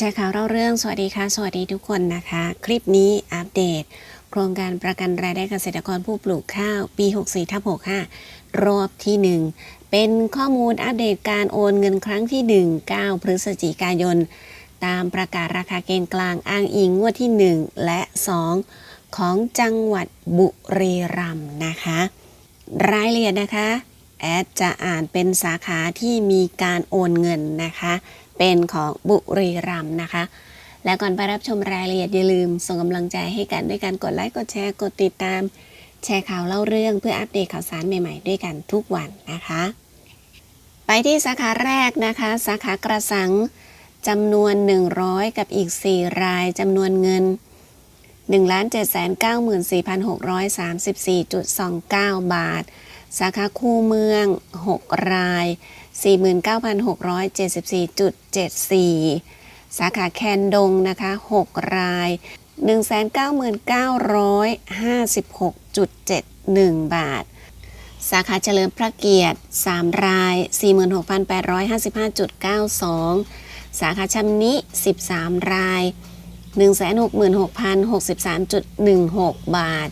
ชร์ข่าวเล่าเรื่อง สวัสดีค่ะ สวัสดีทุกคนนะคะ คลิปนี้อัปเดต โครงการประกันรายได้เกษตรกรผู้ปลูกข้าว ปี 64ทับ65 รอบที่ 1 เป็นข้อมูลอัปเดตการโอนเงินครั้งที่ 1 9 พฤศจิกายน ตามประกาศราคาเกณฑ์กลางอ้างอิงงวดที่ 1 และ 2 ของจังหวัดบุรีรัมย์นะคะ รายละเอียดนะคะ แอดจะอ่านเป็นสาขาที่มีการโอนเงินนะคะ เป็นของบุรีรัมย์นะคะ และก่อนไปรับชมรายละเอียดอย่าลืม ส่งกำลังใจให้กันด้วยการกดไลค์กดแชร์กดติดตาม แชร์ข่าวเล่าเรื่องเพื่ออัปเดตข่าวสารใหม่ๆ ด้วยกันทุกวันนะคะ ไปที่สาขาแรกนะคะ สาขากระสังจำนวน 100 กับอีก 4 รายจำนวนเงิน 1,794,634.29 บาท สาขาคู่เมือง 6 ราย 49,674.74 สาขาแคนดงนะคะ 6 ราย 199,956.71 บาท สาขาเฉลิมพระเกียรติ 3 ราย 46,855.92 สาขาชำนิ 13 ราย 166,063.16 บาท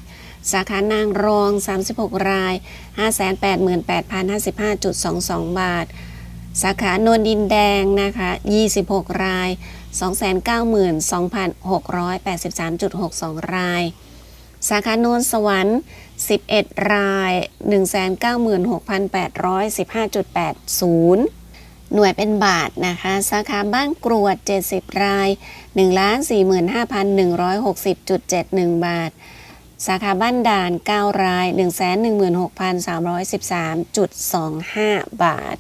สาขานางรอง 36 ราย 588,055.22 บาท สาขานนดินแดงนะคะ 26 ราย 292,683.62 ราย สาขานนสวรรค์ 11 ราย 196,815.80หน่วยเป็นบาทนะคะ สาขาบ้านกรวด 70 ราย 145,160.71 บาท สาขาบ้านด่าน 9 ราย 116,313.25 บาท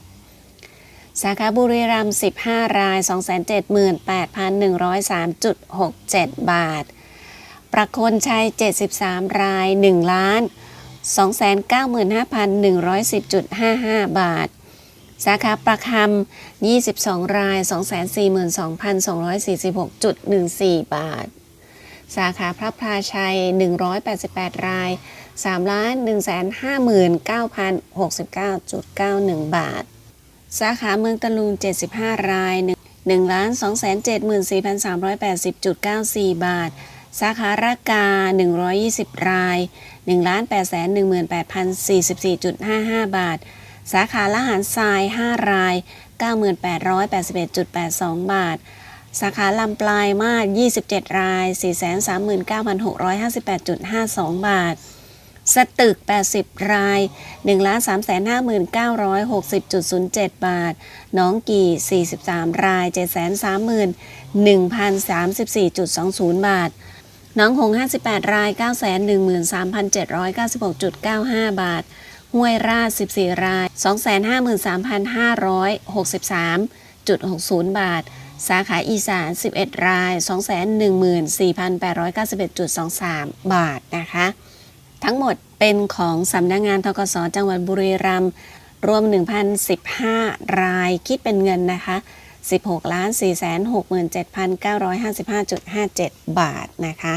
สาขาบุรีรัมย์15 ราย 278,103.67 บาท ประคนชัย 73 ราย 1 ล้าน 295,110.55 บาท สาขาประคำ22 ราย 242,246.14 บาท สาขาพระพลาชัย 188 ราย 3 ล้าน 155,969.91 บาท สาขาเมืองตะลุง 75 ราย 1 ล้าน 274,380.94 บาท สาขาระกา 120 ราย 1 ล้าน818,044.55 บาท สาขาละหารทราย 5 ราย 9881.82 บาท สาขาลำปลายมาศ27 ราย 439,658.52 บาท สตึก 80 ราย 1,359,960.07 บาท น้องกี่ 43 ราย 731,034.20 บาท น้องหง 58 ราย 913,796.95 บาท ห้วยราช 14 ราย 253,563.60 บาท สาขาอีสาน 11 ราย 214,891.23 บาทนะคะ ทั้งหมดเป็นของสำนักงงานทกศจังหวัดบุรีรัมย์รวม 1,015 รายคิดเป็นเงินนะคะ 16 4 6 7 9 5 5 5 7 บาทนะคะ